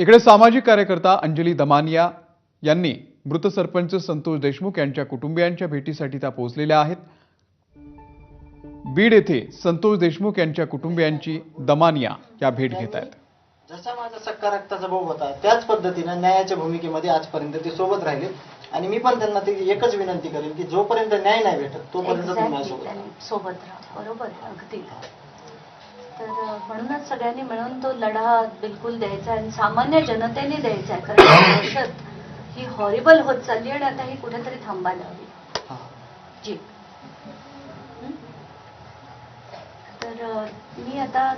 इकडे सामाजिक कार्यकर्ता अंजली दमानिया यांनी मृत सरपंच संतोष देशमुख यांच्या कुटुंबियांच्या भेटीसाठी त्या पोहोचलेल्या आहेत. बीड येथे संतोष देशमुख यांच्या कुटुंबियांची दमानिया या भेट घेत आहेत. जसा माझा सक्का रक्ताचा भाऊ होता त्याच पद्धतीनं न्यायाच्या भूमिकेमध्ये आजपर्यंत ते सोबत राहिले. आणि मी पण त्यांना ती एकच विनंती करेन की जोपर्यंत न्याय नाही भेटत तोपर्यंत तुम्ही Exactly, माझ्यासोबत राहा. त्यांनी सोबत राहा. बरोबर. अगदी. तर म्हणूनच सगळ्यांनी मिळून तो लढा बिलकुल द्यायचा आणि सामान्य जनतेने द्यायचा आहे कारण ही दहशत ही हॉरिबल होत चालली आणि आता ही कुठेतरी थांबायला हवी हा. जी? तर मी आता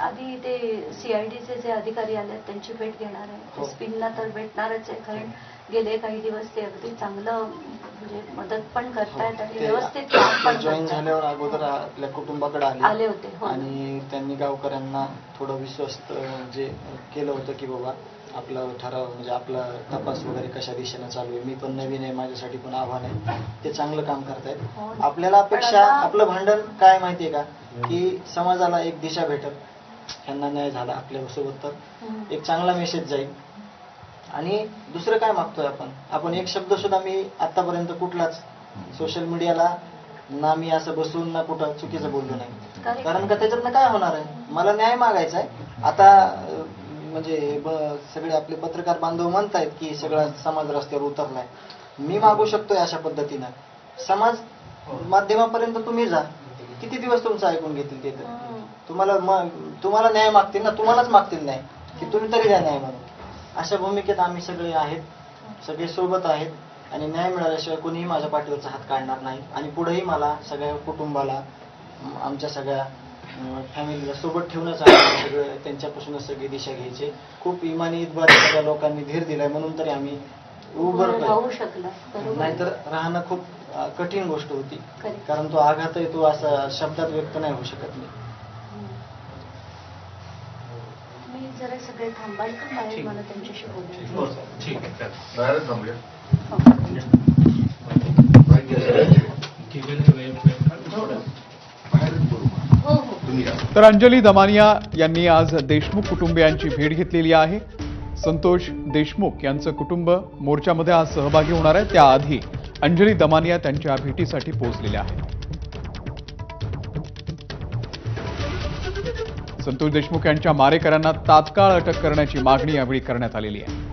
आधी ते सीआयडीचे जे अधिकारी आले आहेत त्यांची भेट घेणार आहे. हो. एसपींना तर भेटणारच आहे कारण गेले काही दिवस ते अगदी चांगलं म्हणजे मदत पण करतायत आणि ते- व्यवस्थित काम पण जॉईन. झाल्यावर अगोदर आपल्या कुटुंबाकडे आले. होते हो. आणि त्यांनी गावकऱ्यांना थोडं विश्वस्त म्हणजे केलं होतं की बाबा आपला ठराव म्हणजे आपला तपास वगैरे कशा दिशेनं चालू आहे. मी पण नवीन आहे माझ्यासाठी पण आव्हान आहे. ते चांगलं काम हो. करतायत आपल्याला अपेक्षा आपलं भांडण काय माहितीये का? की समाजाला एक दिशा भेटत ह्यांना न्याय झाला आपल्यासोबत तर. एक चांगला मेसेज जाईल. आणि दुसरं काय मागतोय आपण? आपण एक शब्द सुद्धा मी आतापर्यंत कुठलाच सोशल मीडियाला ना मी असं बसून ना कुठं चुकीचं बोललो नाही. कारण का त्याच्यातनं काय होणार आहे? मला न्याय मागायचा आहे. आता म्हणजे सगळे आपले पत्रकार बांधव म्हणतायत की सगळा समाज रस्त्यावर उतरलाय. मी मागू शकतोय अशा पद्धतीनं. समाज माध्यमापर्यंत तुम्ही जा. किती दिवस तुमचं ऐकून घेतील ते तर. तुम्हाला म- तुम्हाला न्याय मागतील ना तुम्हालाच मागतील न्याय की तुम्ही तरी द्या न्याय म्हणून. अशा भूमिकेत आम्ही सगळे आहेत सगळे सोबत आहेत आणि न्याय मिळाल्याशिवाय कोणीही माझ्या पाठीवरचा हात काढणार नाही. आणि पुढेही मला सगळ्या कुटुंबाला आमच्या सगळ्या फॅमिलीला सोबत ठेवूनच आम्ही सगळं त्यांच्यापासूनच सगळी दिशा घ्यायची. खूप इमानी इतबार सगळ्या लोकांनी धीर दिलाय म्हणून तरी आम्ही उभं राहू. शकला नाहीतर राहणं खूप कठीण गोष्ट होती. कारण तो आघात आहे तो असा शब्दात व्यक्त नाही होऊ शकत मी हं. मी जरा सगळे थांबाल का बाहेर मला त्यांच्याशी बोलायचं हो, ठीक आहे चालेल. बाहेरच थांबूया बाहेरच बोलू मग. हो हो तुम्ही या. तर अंजली दमानिया यांनी आज देशमुख कुटुंबियांची भेट घेतलेली आहे संतोष देशमुख यांचं कुटुंब मोर्चामध्ये आज सहभागी होणार आहे त्याआधी अंजली दमानिया त्यांच्या भेटीसाठी पोहोचलेल्या आहेत संतोष देशमुख यांच्या मारेकऱ्यांना तात्काळ अटक करण्याची मागणी यावेळी करण्यात आलेली आहे.